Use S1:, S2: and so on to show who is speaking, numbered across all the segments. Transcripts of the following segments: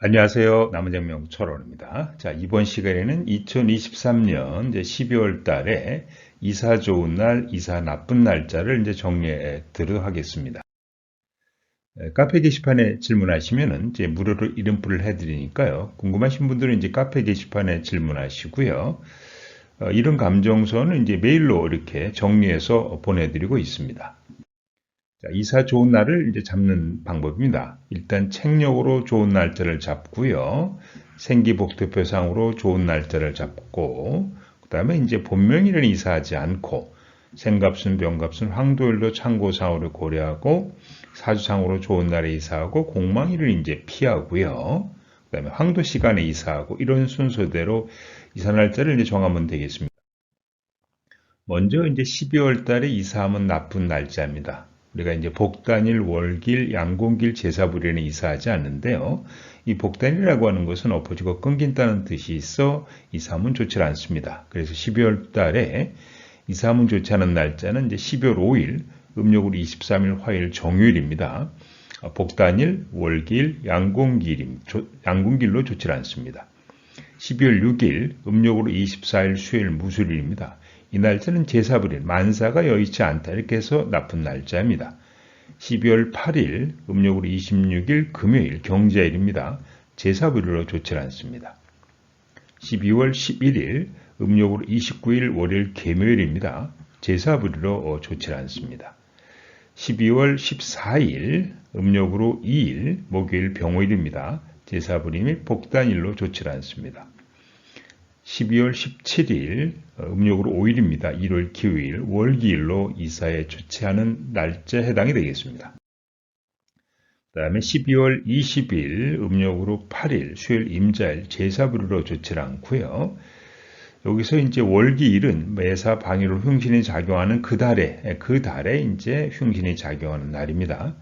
S1: 안녕하세요. 남은정명 철원입니다. 자, 이번 시간에는 2023년 이제 12월 달에 이사 좋은 날, 이사 나쁜 날짜를 이제 정리해 드리도록 하겠습니다. 에, 카페 게시판에 질문하시면은 이제 무료로 이름표를 해드리니까요. 궁금하신 분들은 이제 카페 게시판에 질문하시고요. 어, 이런 감정서는 이제 메일로 이렇게 정리해서 보내드리고 있습니다. 자, 이사 좋은 날을 이제 잡는 방법입니다. 일단 책력으로 좋은 날짜를 잡고요. 생기복도표상으로 좋은 날짜를 잡고, 그 다음에 이제 본명일은 이사하지 않고, 생갑순, 병갑순, 황도일도 참고상으로 고려하고, 사주상으로 좋은 날에 이사하고, 공망일을 이제 피하고요. 그 다음에 황도 시간에 이사하고, 이런 순서대로 이사 날짜를 이제 정하면 되겠습니다. 먼저 이제 12월 달에 이사하면 나쁜 날짜입니다. 우리가 이제 복단일, 월길, 양공길, 제사부리는 이사하지 않는데요. 이 복단이라고 하는 것은 엎어지고 끊긴다는 뜻이 있어 이사하면 좋지 않습니다. 그래서 12월 달에 이사하면 좋지 않은 날짜는 이제 12월 5일, 음력으로 23일 화요일 정요일입니다. 복단일, 월길, 양공길, 양공길로 좋지 않습니다. 12월 6일, 음력으로 24일 수요일 무술일입니다. 이 날짜는 제사부릴, 만사가 여의치 않다. 이렇게 해서 나쁜 날짜입니다. 12월 8일, 음력으로 26일 금요일 경제일입니다. 제사부리로 좋지 않습니다. 12월 11일, 음력으로 29일 월요일 개묘일입니다. 제사부리로 좋지 않습니다. 12월 14일, 음력으로 2일 목요일 병호일입니다. 및 복단일로 좋지 않습니다. 12월 17일 음력으로 5일입니다. 1월 기후일 월기일로 이사에 조치하는 날짜에 해당이 되겠습니다. 그 다음에 12월 20일 음력으로 8일 수요일 임자일 제사부리로 좋지 않고요. 여기서 이제 월기일은 매사 방위로 흉신이 작용하는 그 달에 그 달에 이제 흉신이 작용하는 날입니다.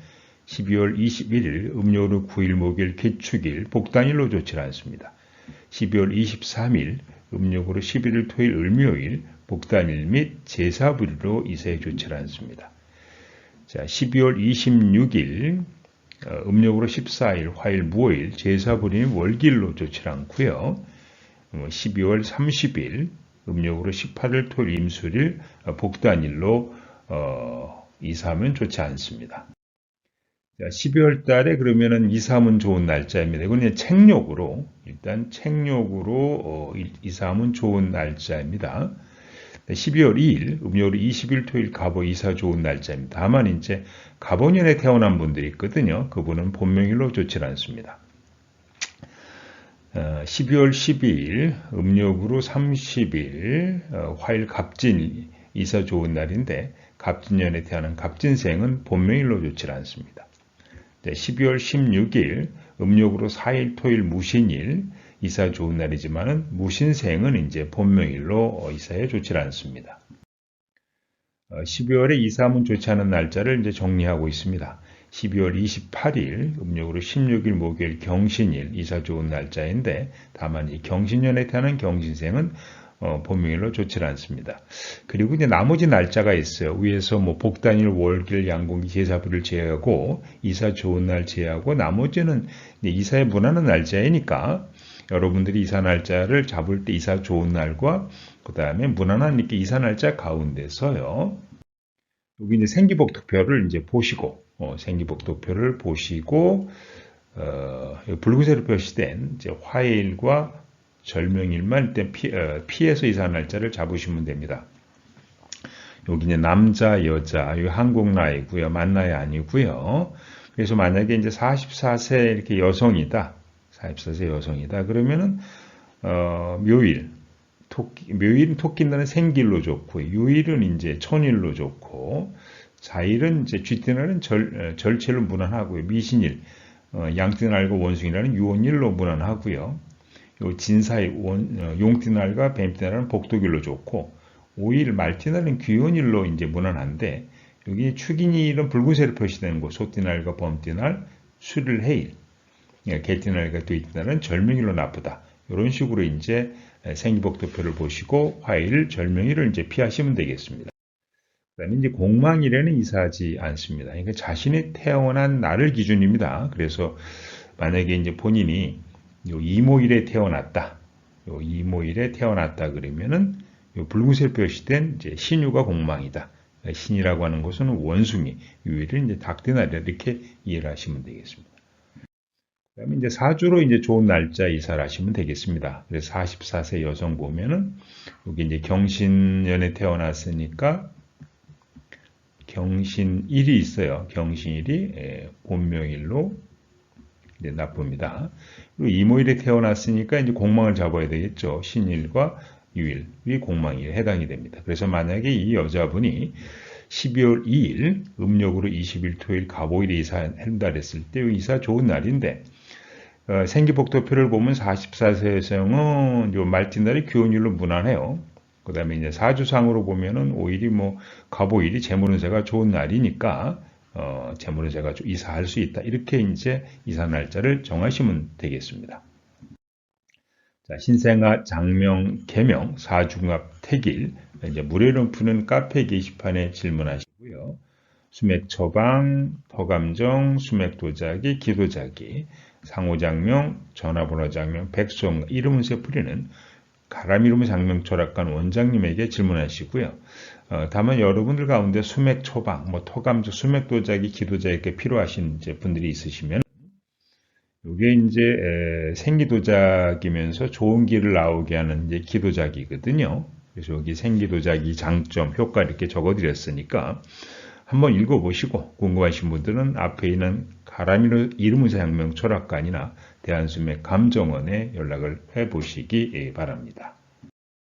S1: 12월 21일 음력으로 9일 목요일 개축일 복단일로 좋지 않습니다. 12월 23일 음력으로 11일 토일 을묘일 복단일 및 제사부리로 이사에 좋지 않습니다. 자, 12월 26일 음력으로 14일 화일 무오일 제사부리 및 월길로 좋지 않고요. 12월 30일 음력으로 18일 토일 임술일 복단일로 어, 이사하면 좋지 않습니다. 12월 달에 그러면은 2, 3은 좋은 날짜입니다. 이건 책력으로, 일단 책력으로 어, 2, 3은 좋은 날짜입니다. 12월 2일, 음력으로 20일 토일 갑오 이사 좋은 날짜입니다. 다만 이제 갑오년에 태어난 분들이 있거든요. 그분은 본명일로 좋지 않습니다. 12월 12일, 음력으로 30일, 어, 화일 갑진 이사 좋은 날인데 갑진년에 태어난 갑진생은 본명일로 좋지 않습니다. 12월 16일 음력으로 4일 토일 무신일 이사 좋은 날이지만은 무신생은 이제 본명일로 이사에 좋지 않습니다. 12월에 어, 이사하면 좋지 않은 날짜를 이제 정리하고 있습니다. 12월 28일 음력으로 16일 목요일 경신일 이사 좋은 날짜인데 다만 이 경신년에 태어난 경신생은 어, 본명일로 좋지 않습니다. 그리고 이제 나머지 날짜가 있어요. 위에서 뭐 복단일, 월길, 양공기, 제사부를 제외하고 이사 좋은 날 제외하고 나머지는 이사에 무난한 날짜이니까 여러분들이 이사 날짜를 잡을 때 이사 좋은 날과 그 다음에 무난한 이렇게 이사 날짜 가운데서요. 여기 이제 생기복도표를 이제 보시고 어, 생기복도표를 보시고 어, 붉은색으로 표시된 화일과 절명일만 일단 피, 어, 피해서 이사 날짜를 잡으시면 됩니다. 여기 이제 남자, 여자, 이 한국 나이고요. 만 나이 아니고요. 그래서 만약에 이제 44세 이렇게 여성이다. 44세 여성이다. 그러면은 어, 묘일, 토끼, 묘일은 토끼날은 생길로 좋고 유일은 이제 천일로 좋고 자일은 이제 쥐띠날은 절, 어, 절체로 무난하고요. 미신일, 어, 양띠날과 원숭이라는 유원일로 무난하고요. 요 진사의 원, 어, 용띠날과 뱀띠날은 복도길로 좋고 오일 말띠날은 귀원일로 이제 무난한데 여기 축인일은 붉은색으로 표시되는 곳 소띠날과 범띠날 수일해일 예, 개띠날과 돼지날은 절명일로 나쁘다. 이런 식으로 이제 생기복도표를 보시고 화일, 절명일을 이제 피하시면 되겠습니다. 그다음에 이제 공망일에는 이사하지 않습니다. 그러니까 자신이 태어난 날을 기준입니다. 그래서 만약에 이제 본인이 요 이모일에 태어났다. 요 이모일에 태어났다 그러면은 요 붉은색 표시된 이제 신유가 공망이다. 신이라고 하는 것은 원숭이, 유일은 이제 닭대나리다 이렇게 이해를 하시면 되겠습니다. 그 다음에 이제 사주로 이제 좋은 날짜 이사를 하시면 되겠습니다. 그래서 44세 여성 보면은 여기 이제 경신년에 태어났으니까 경신일이 있어요. 경신일이 예, 본명일로 이제 나쁩니다. 그리고 이모일에 태어났으니까 이제 공망을 잡아야 되겠죠. 신일과 유일이 공망일에 해당이 됩니다. 그래서 만약에 이 여자분이 12월 2일 음력으로 20일 토일 가보일에 이사한다 그랬을 때 이사 좋은 날인데 어, 생기복도표를 보면 44세 여성은 요 말띠날이 교훈일로 무난해요. 그 다음에 이제 사주상으로 보면은 오일이 뭐 가보일이 재물운세가 좋은 날이니까 어, 재물운세가 이사할 수 있다. 이렇게 이제 이사 날짜를 정하시면 되겠습니다. 자, 신생아 장명 개명 사중합 택일 이제 무료로 푸는 카페 게시판에 질문하시고요. 수맥 처방, 더감정, 수맥 도자기, 기도자기, 상호장명, 전화번호 장명, 백수원 이름운세 풀이는 가람 이름의 장명 철학관 원장님에게 질문하시고요. 어, 다만 여러분들 가운데 수맥 처방, 뭐 토감적 수맥 도자기, 기도자에게 필요하신 분들이 있으시면 이게 이제 에, 생기도자기면서 좋은 길을 나오게 하는 이제 기도자기거든요. 그래서 여기 생기도자기 장점, 효과 이렇게 적어드렸으니까 한번 읽어보시고 궁금하신 분들은 앞에 있는 가람이로 이름의 사양명 철학관이나 대한수맥 감정원에 연락을 해보시기 바랍니다.